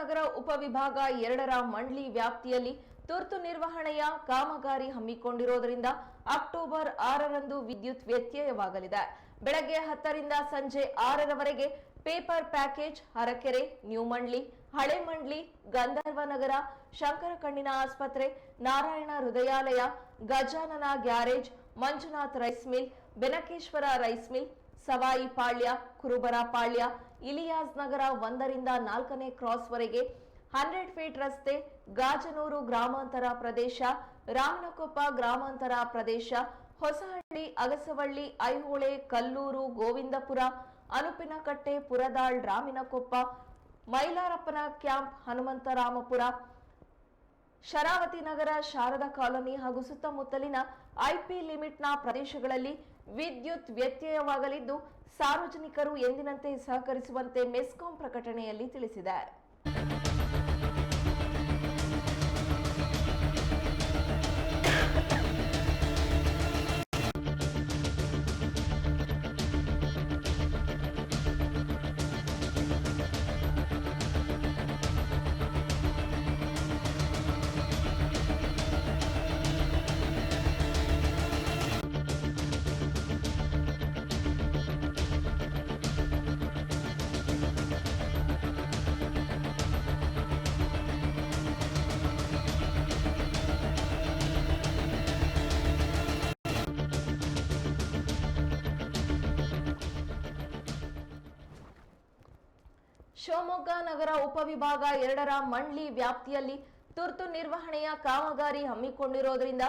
ನಗರ ಉಪವಿಭಾಗ ಎರಡರ ಮಂಡ್ಲಿ ವ್ಯಾಪ್ತಿಯಲ್ಲಿ ತುರ್ತು ನಿರ್ವಹಣೆಯ ಕಾಮಗಾರಿ ಹಮ್ಮಿಕೊಂಡಿರುವುದರಿಂದ ಅಕ್ಟೋಬರ್ ಆರರಂದು ವಿದ್ಯುತ್ ವ್ಯತ್ಯಯವಾಗಲಿದೆ. ಬೆಳಗ್ಗೆ ಹತ್ತರಿಂದ ಸಂಜೆ ಆರರವರೆಗೆ paper package Harakere new Mandli ಹಳೆ ಮಂಡ್ಲಿ ಗಂಧರ್ವ ನಗರ ಶಂಕರಕಣ್ಣಿನ ಆಸ್ಪತ್ರೆ, Narayana Hrudayalaya, Gajanana garage, Manjunath rice mill, Benakeshwara rice mill, Savayi Palya, Kurubara Palya Ilyas ನಗರ ಒಂದರಿಂದ ನಾಲ್ಕನೇ ಕ್ರಾಸ್ ವರೆಗೆ ಹಂಡ್ರೆಡ್ ಫೀಟ್ ರಸ್ತೆ, ಗಾಜನೂರು ಗ್ರಾಮಾಂತರ ಪ್ರದೇಶ, ರಾಮನಕೊಪ್ಪ ಗ್ರಾಮಾಂತರ ಪ್ರದೇಶ, ಹೊಸಹಳ್ಳಿ, ಅಗಸವಳ್ಳಿ, ಐಹೊಳೆ, ಕಲ್ಲೂರು, ಗೋವಿಂದಪುರ, ಅನುಪಿನಕಟ್ಟೆ, ಪುರದಾಳ್, ರಾಮಿನಕೊಪ್ಪ, ಮೈಲಾರಪ್ಪನ ಕ್ಯಾಂಪ್, ಹನುಮಂತರಾಮಪುರ ಶರಾವತಿ ನಗರ, ಶಾರದಾ ಕಾಲೋನಿ ಹಾಗೂ ಸುತ್ತಮುತ್ತಲಿನ ಐಪಿ ಲಿಮಿಟ್ನ ಪ್ರದೇಶಗಳಲ್ಲಿ ವಿದ್ಯುತ್ ವ್ಯತ್ಯಯವಾಗಲಿದ್ದು, ಸಾರ್ವಜನಿಕರು ಎಂದಿನಂತೆ ಸಹಕರಿಸುವಂತೆ ಮೆಸ್ಕಾಂ ಪ್ರಕಟಣೆಯಲ್ಲಿ ತಿಳಿಸಿದೆ ಶಿವಮೊಗ್ಗ ನಗರ ಉಪವಿಭಾಗ ಎರಡರ ಮಂಡ್ಲಿ ವ್ಯಾಪ್ತಿಯಲ್ಲಿ ತುರ್ತು ನಿರ್ವಹಣೆಯ ಕಾಮಗಾರಿ ಹಮ್ಮಿಕೊಂಡಿರೋದ್ರಿಂದ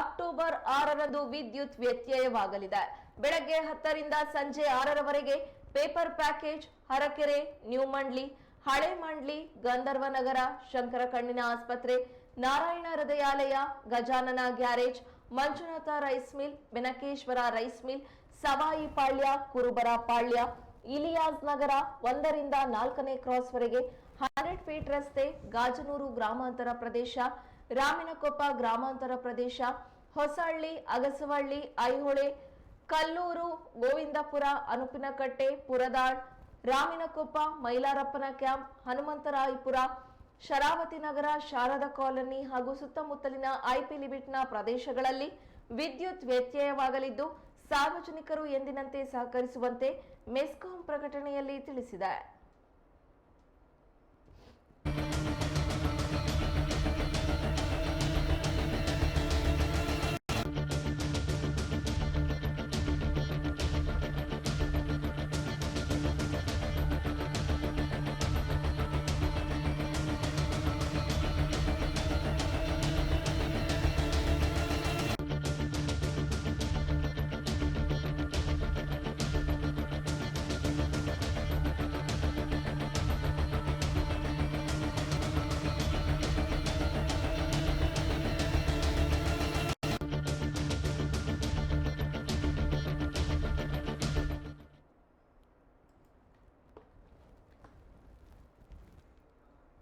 ಅಕ್ಟೋಬರ್ ಆರರಂದು ವಿದ್ಯುತ್ ವ್ಯತ್ಯಯವಾಗಲಿದೆ. ಬೆಳಗ್ಗೆ ಹತ್ತರಿಂದ ಸಂಜೆ ಆರರವರೆಗೆ paper package Harakere, new Mandli, ಹಳೆ ಮಂಡ್ಲಿ, ಗಂಧರ್ವ ನಗರ ಶಂಕರ ಕಣ್ಣಿನ ಆಸ್ಪತ್ರೆ, Narayana Hrudayalaya, Gajanana garage, Manjunatha rice mill, Benakeshwara rice mill, Savayi Palya, Kurubara Palya Ilyas ನಗರ ಒಂದರಿಂದ ನಾಲ್ಕನೇ ಕ್ರಾಸ್ ವರೆಗೆ ಹಂಡ್ರೆಡ್ ಫೀಟ್ ರಸ್ತೆ, ಗಾಜನೂರು ಗ್ರಾಮಾಂತರ ಪ್ರದೇಶ, ರಾಮಿನಕೊಪ್ಪ ಗ್ರಾಮಾಂತರ ಪ್ರದೇಶ, ಹೊಸಹಳ್ಳಿ, ಅಗಸವಳ್ಳಿ, ಐಹೊಳೆ, ಕಲ್ಲೂರು, ಗೋವಿಂದಪುರ, ಅನುಪಿನಕಟ್ಟೆ, ಪುರದಾಳ್, ರಾಮಿನಕೊಪ್ಪ, ಮೈಲಾರಪ್ಪನ ಕ್ಯಾಂಪ್, ಹನುಮಂತರಾಯಪುರ, ಶರಾವತಿ ನಗರ, ಶಾರದಾ ಕಾಲೋನಿ ಹಾಗೂ ಸುತ್ತಮುತ್ತಲಿನ ಐಪಿ ಲಿಮಿಟ್ನ ಪ್ರದೇಶಗಳಲ್ಲಿ ವಿದ್ಯುತ್ ವ್ಯತ್ಯಯವಾಗಲಿದ್ದು ಸಾರ್ವಜನಿಕರು ಎಂದಿನಂತೆ ಸಹಕರಿಸುವಂತೆ ಮೆಸ್ಕಾಂ ಪ್ರಕಟಣೆಯಲ್ಲಿ ತಿಳಿಸಿದೆ.